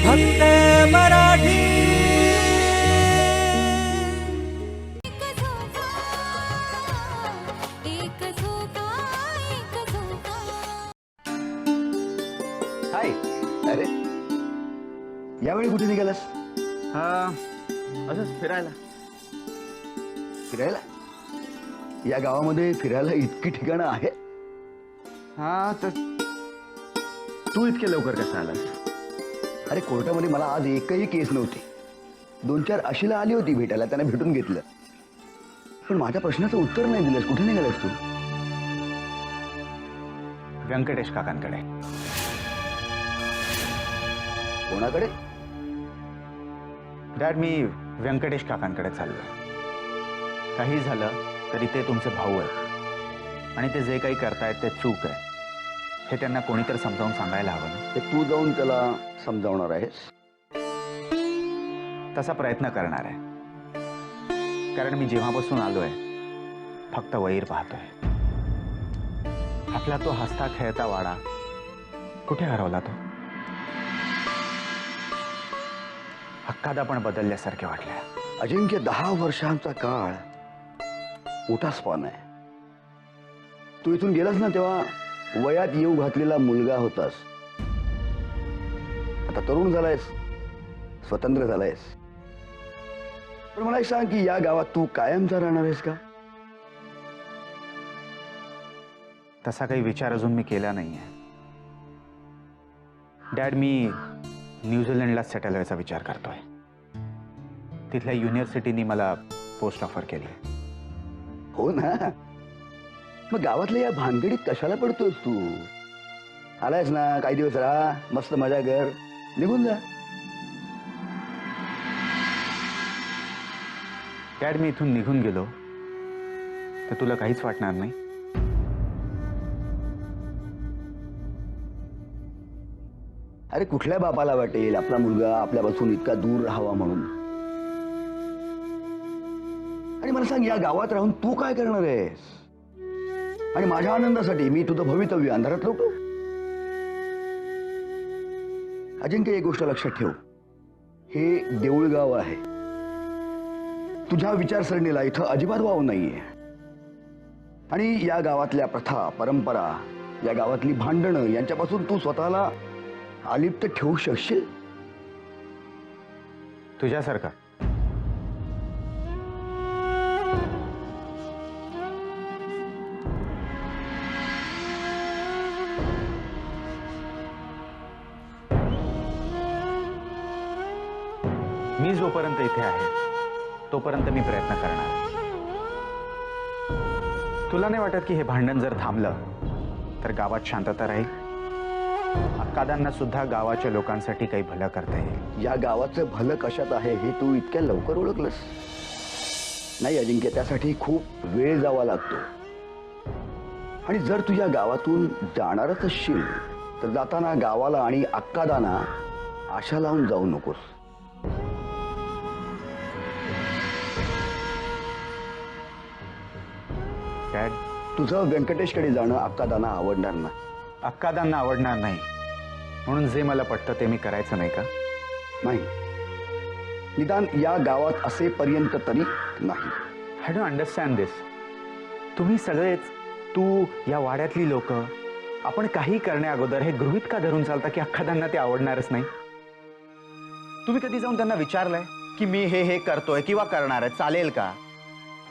फक्त मराठी. हाय. अरे. यावेळी कुठे निघालास? हा असंच फिरायला. फिरायला? या गावामध्ये फिरायला इतकी ठिकाणं आहेत. हा तर तू इतके लवकर कसा आलास? अरे कोर्टामध्ये मला आज एकही केस नव्हती. दोन चार अशीला आली होती भेटायला त्यांना भेटून घेतलं. पण माझ्या प्रश्नाचं उत्तर नाही दिलंस. कुठे निघालास तू? व्यंकटेश काकांकडे. कोणाकडे? डॅड मी व्यंकटेश काकांकडे चाललोय. काही झालं तरी ते तुमचे भाऊ आहेत. आणि ते जे काही करतायत ते चूक आहे. हे त्यांना कोणीतरी समजावून सांगायला हवं ना? ते तू जाऊन त्याला समजावणार आहेस. तसा प्रयत्न करणार आहे. कारण मी जेव्हापासून आलोय फक्त वैर पाहतोय. आपला तो हसता खेळता वाडा कुठे हरवला तो? हक्कादा पण बदलल्यासारखे वाटले अजिंक्य दहा वर्षांचा काळ मोठा स्पान आहे. तू इथून गेलास ना तेव्हा वयात येऊ घातलेला मुलगा होतास. आता तरुण झालायस. स्वतंत्र झालायस. पण मला एक सांग की या गावात तू कायमचा राहणार आहेस का? तसा काही विचार अजून मी केला नाहीये. डॅड मी न्यूझीलंडला सेटल व्हायचा विचार करतोय. तिथल्या युनिव्हर्सिटीनी मला पोस्ट ऑफर केली हो ना. मग गावातल्या या भानगडीत कशाला पडतोस तू? आलायस ना काही दिवस राहा मस्त मजा कर. निघून जा. डॅड मी इथून निघून गेलो. तर तुला काहीच वाटणार नाही. अरे कुठल्या बापाला वाटेल? आपला मुलगा आपल्यापासून इतका दूर राहावा म्हणून. आणि मला सांग या गावात राहून तू काय करणार आहेस? आणि माझ्या आनंदासाठी मी तुझं भवितव्य अंधारात लोटू अजिंक्य एक गोष्ट लक्षात ठेव. हे देऊळगाव आहे. तुझ्या विचारसरणीला इथं अजिबात वाव नाहीये. आणि या गावातल्या प्रथा परंपरा या गावातली भांडणं यांच्यापासून तू स्वतःला अलिप्त ठेवू शकशील? तुझ्यासारखा. मी जोपर्यंत इथे आहे तोपर्यंत मी प्रयत्न करणार तुला नाही वाटत की हे भांडण जर थांबलं तर गावात शांतता राहील? अक्कादांना सुद्धा गावाच्या लोकांसाठी काही भलं करता येईल. या गावाचं भलं कशात आहे हे तू इतक्या लवकर ओळखलंस? नाही अजिंक्य त्यासाठी खूप वेळ जावा लागतो. आणि जर तू या गावातून जाणारच असशील तर जाताना गावाला आणि अक्कादाना आशा लावून जाऊ नकोस. डॅड तुझं व्यंकटेशकडे जाणं अक्कादाना आवडणार ना अक्कादांना आवडणार नाही. म्हणून जे मला पटतं ते मी करायचं नाही का? नाही. निदान या गावात असेपर्यंत तरी नाही. आय डोंट अंडरस्टँड दिस तुम्ही सगळेच तू या वाड्यातली लोक आपण काही करण्या अगोदर हे गृहित का धरून चालता की अख्खादांना ते आवडणारच नाही? तुम्ही कधी जाऊन त्यांना विचारलंय की मी हे हे करतोय किंवा करणार आहे चालेल का?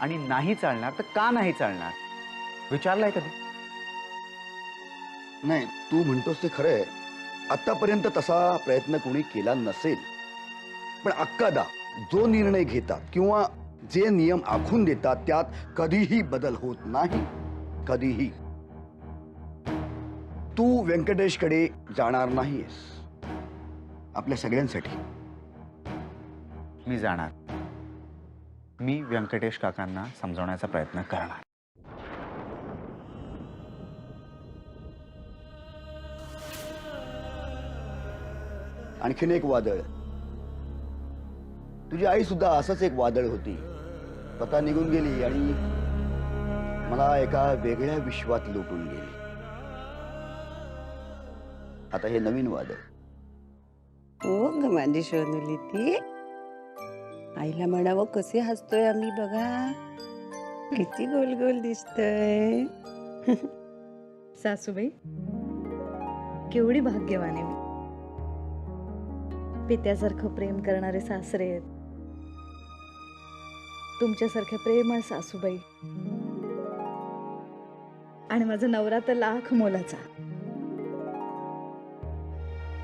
आणि नाही चालणार तर का नाही चालणार? विचारलंय कधी? नाही तू म्हणतोस ते खरं आहे आतापर्यंत तसा प्रयत्न कोणी केला नसेल. पण अक्कादा जो निर्णय घेतात किंवा जे नियम आखून देतात त्यात कधीही बदल होत नाही. कधीही. तू व्यंकटेशकडे जाणार नाहीयेस. आपल्या सगळ्यांसाठी. मी जाणार. मी व्यंकटेश काकांना समजवण्याचा प्रयत्न करणार. आणखीन एक वादळ. तुझी आई सुद्धा असंच एक वादळ होती. स्वतः निघून गेली आणि मला एका वेगळ्या विश्वात लुटून गेली. आता हे नवीन वादळ. हो ग माझी सोनुली ती आईला म्हणावं कसे हसतोय आम्ही बघा. किती गोल गोल दिसतय. सासूबाई केवढी भाग्यवान आहे मी. पित्यासारखं प्रेम करणारे सासरे आहेत. तुमच्यासारख्या प्रेमळ सासूबाई. आणि माझा नवरा तर लाख मोलाचा.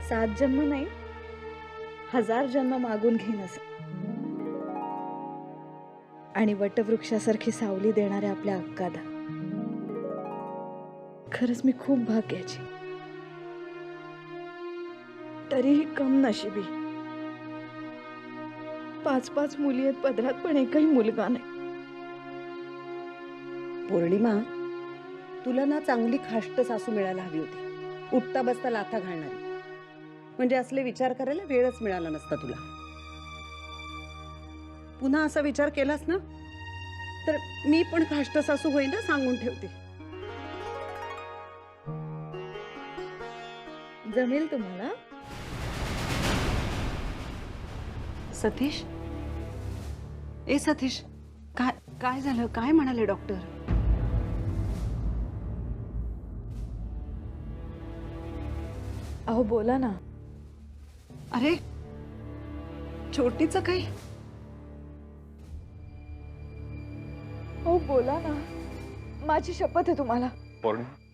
सात जन्म नाही हजार जन्म मागून घेईन असं. आणि वटवृक्षासारखी सावली देणाऱ्या आपल्या अक्कादा खरंच मी खूप भाग्याची. तरीही कम नशिबी पाच पाच मुली आहेत पदरात पण एकही मुलगा नाही. पौर्णिमा तुला ना चांगली खाष्ट सासू मिळायला हवी होती. उठता बसता लाथा घालणारी. म्हणजे असले विचार करायला वेळच मिळाला नसता तुला. पुन्हा असा विचार केलास ना तर मी पण खाष्ट सासू होईन ना सांगून ठेवते. जमेल तुम्हाला? सतीश? ए सतीश काय काय झालं? काय म्हणाले डॉक्टर? अहो बोला ना. अरे छोटीचं काही हो बोला ना. माझी शपथ आहे तुम्हाला. पौर्णिमा?